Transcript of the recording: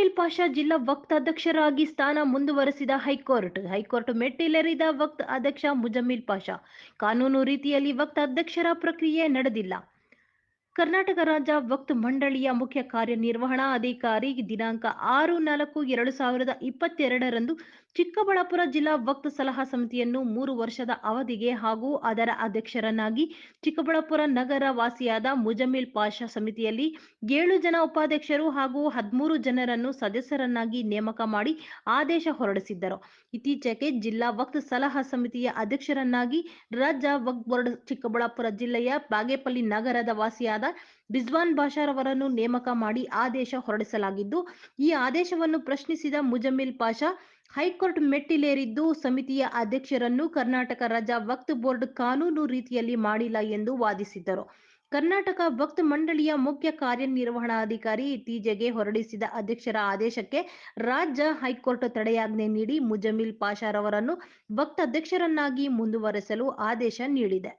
ಮುಜಮಿಲ್ ಪಾಷಾ ಜಿಲ್ಲಾ ವಕ್ತ್ ಅಧ್ಯಕ್ಷರಾಗಿ ಸ್ಥಾನ ಮುಂದುವರೆಸಿದ ಹೈಕೋರ್ಟ್. ಹೈಕೋರ್ಟ್ ಮೆಟ್ಟಿಲೇರಿದ ವಕ್ತ್ ಅಧ್ಯಕ್ಷ ಮುಜಮ್ಮಿಲ್ ಪಾಷಾ. ಕಾನೂನು ರೀತಿಯಲ್ಲಿ ವಕ್ತ್ ಅಧ್ಯಕ್ಷರ ಪ್ರಕ್ರಿಯೆ ನಡೆದಿಲ್ಲ. ಕರ್ನಾಟಕ ರಾಜ್ಯ ವಕ್ತ್ ಮಂಡಳಿಯ ಮುಖ್ಯ ಕಾರ್ಯನಿರ್ವಹಣಾ ಅಧಿಕಾರಿ ದಿನಾಂಕ ಆರು ನಾಲ್ಕು ಎರಡು ಸಾವಿರದ ಇಪ್ಪತ್ತೆರಡರಂದು ಚಿಕ್ಕಬಳ್ಳಾಪುರ ಜಿಲ್ಲಾ ವಕ್ತ್ ಸಲಹಾ ಸಮಿತಿಯನ್ನು ಮೂರು ವರ್ಷದ ಅವಧಿಗೆ ಹಾಗೂ ಅದರ ಅಧ್ಯಕ್ಷರನ್ನಾಗಿ ಚಿಕ್ಕಬಳ್ಳಾಪುರ ನಗರ ವಾಸಿಯಾದ ಮುಜಮಿಲ್ ಪಾಷಾ ಸಮಿತಿಯಲ್ಲಿ ಏಳು ಜನ ಉಪಾಧ್ಯಕ್ಷರು ಹಾಗೂ ಹದಿಮೂರು ಜನರನ್ನು ಸದಸ್ಯರನ್ನಾಗಿ ನೇಮಕ ಮಾಡಿ ಆದೇಶ ಹೊರಡಿಸಿದ್ದರು. ಇತ್ತೀಚೆಗೆ ಜಿಲ್ಲಾ ವಕ್ತ್ ಸಲಹಾ ಸಮಿತಿಯ ಅಧ್ಯಕ್ಷರನ್ನಾಗಿ ರಾಜ್ಯ ವಕ್ ಬೋರ್ಡ್ ಚಿಕ್ಕಬಳ್ಳಾಪುರ ಜಿಲ್ಲೆಯ ಬಾಗೇಪಲ್ಲಿ ನಗರದ ವಾಸಿಯಾದ ರಿಜ್ವಾನ್ ಬಾಷಾರ್ ಅವರನ್ನು ನೇಮಕ ಮಾಡಿ ಆದೇಶ ಹೊರಡಿಸಲಾಗಿದ್ದು, ಈ ಆದೇಶವನ್ನು ಪ್ರಶ್ನಿಸಿದ ಮುಜಮಿಲ್ ಪಾಷಾ, ಹೈಕೋರ್ಟ್ ಮೆಟ್ಟಿಲೇರಿದ್ದು ಸಮಿತಿಯ ಅಧ್ಯಕ್ಷರನ್ನು ಕರ್ನಾಟಕ ರಾಜ್ಯ ವಕ್ತ್ ಬೋರ್ಡ್ ಕಾನೂನು ರೀತಿಯಲ್ಲಿ ಮಾಡಿಲ್ಲ ಎಂದು ವಾದಿಸಿದ್ದರು. ಕರ್ನಾಟಕ ವಕ್ತ್ ಮಂಡಳಿಯ ಮುಖ್ಯ ಕಾರ್ಯನಿರ್ವಹಣಾಧಿಕಾರಿ ಇತ್ತೀಚೆಗೆ ಹೊರಡಿಸಿದ ಅಧ್ಯಕ್ಷರ ಆದೇಶಕ್ಕೆ ರಾಜ್ಯ ಹೈಕೋರ್ಟ್ ತಡೆಯಾಜ್ಞೆ ನೀಡಿ ಮುಜಮಿಲ್ ಪಾಷಾರವರನ್ನು ವಕ್ತ್ ಅಧ್ಯಕ್ಷರನ್ನಾಗಿ ಮುಂದುವರೆಸಲು ಆದೇಶ ನೀಡಿದೆ.